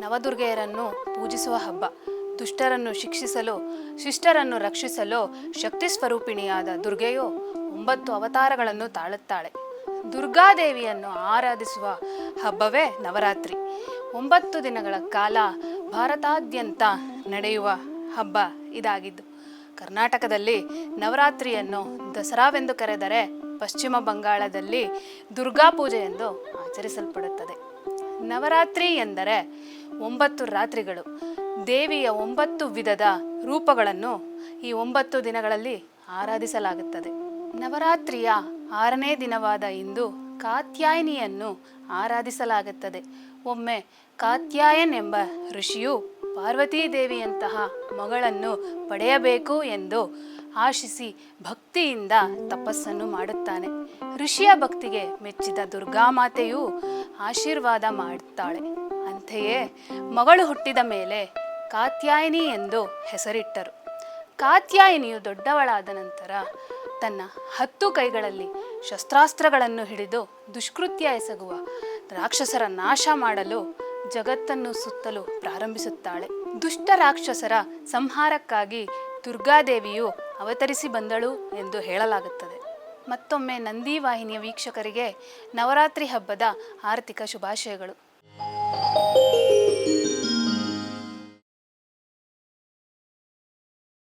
ನವದುರ್ಗೆಯರನ್ನು ಪೂಜಿಸುವ ಹಬ್ಬ. ದುಷ್ಟರನ್ನು ಶಿಕ್ಷಿಸಲು, ಶಿಷ್ಟರನ್ನು ರಕ್ಷಿಸಲು ಶಕ್ತಿ ಸ್ವರೂಪಿಣಿಯಾದ ದುರ್ಗೆಯು ಒಂಬತ್ತು ಅವತಾರಗಳನ್ನು ತಾಳುತ್ತಾಳೆ. ದುರ್ಗಾದೇವಿಯನ್ನು ಆರಾಧಿಸುವ ಹಬ್ಬವೇ ನವರಾತ್ರಿ. ಒಂಬತ್ತು ದಿನಗಳ ಕಾಲ ಭಾರತಾದ್ಯಂತ ನಡೆಯುವ ಹಬ್ಬ ಇದಾಗಿದ್ದು, ಕರ್ನಾಟಕದಲ್ಲಿ ನವರಾತ್ರಿಯನ್ನು ದಸರಾವೆಂದು ಕರೆದರೆ ಪಶ್ಚಿಮ ಬಂಗಾಳದಲ್ಲಿ ದುರ್ಗಾ ಪೂಜೆ ಎಂದು ಆಚರಿಸಲ್ಪಡುತ್ತದೆ. ನವರಾತ್ರಿ ಎಂದರೆ ಒಂಬತ್ತು ರಾತ್ರಿಗಳು. ದೇವಿಯ ಒಂಬತ್ತು ವಿಧದ ರೂಪಗಳನ್ನು ಈ ಒಂಬತ್ತು ದಿನಗಳಲ್ಲಿ ಆರಾಧಿಸಲಾಗುತ್ತದೆ. ನವರಾತ್ರಿಯ ಆರನೇ ದಿನವಾದ ಇಂದು ಕಾತ್ಯಾಯಿನಿಯನ್ನು ಆರಾಧಿಸಲಾಗುತ್ತದೆ. ಒಮ್ಮೆ ಕಾತ್ಯಾಯನ್ ಎಂಬ ಋಷಿಯು ಪಾರ್ವತೀ ದೇವಿಯಂತಹ ಮಗಳನ್ನು ಪಡೆಯಬೇಕು ಎಂದು ಆಶಿಸಿ ಭಕ್ತಿಯಿಂದ ತಪಸ್ಸನ್ನು ಮಾಡುತ್ತಾನೆ. ಋಷಿಯ ಭಕ್ತಿಗೆ ಮೆಚ್ಚಿದ ದುರ್ಗಾಮಾತೆಯು ಆಶೀರ್ವಾದ ಮಾಡುತ್ತಾಳೆ ಅಂತೆಯೇ ಮಗಳು ಹುಟ್ಟಿದ ಮೇಲೆ ಕಾತ್ಯಾಯಿನಿ ಎಂದು ಹೆಸರಿಟ್ಟರು. ಕಾತ್ಯಾಯಿನಿಯು ದೊಡ್ಡವಳಾದ ನಂತರ ತನ್ನ ಹತ್ತು ಕೈಗಳಲ್ಲಿ ಶಸ್ತ್ರಾಸ್ತ್ರಗಳನ್ನು ಹಿಡಿದು ದುಷ್ಕೃತ್ಯ ಎಸಗುವ ರಾಕ್ಷಸರ ನಾಶ ಮಾಡಲು ಜಗತ್ತನ್ನು ಸುತ್ತಲು ಪ್ರಾರಂಭಿಸುತ್ತಾಳೆ. ದುಷ್ಟ ರಾಕ್ಷಸರ ಸಂಹಾರಕ್ಕಾಗಿ ದುರ್ಗಾದೇವಿಯು ಅವತರಿಸಿ ಬಂದಳು ಎಂದು ಹೇಳಲಾಗುತ್ತದೆ. ಮತ್ತೊಮ್ಮೆ ನಂದಿ ವಾಹಿನಿಯ ವೀಕ್ಷಕರಿಗೆ ನವರಾತ್ರಿ ಹಬ್ಬದ ಆರ್ಥಿಕ ಶುಭಾಶಯಗಳು.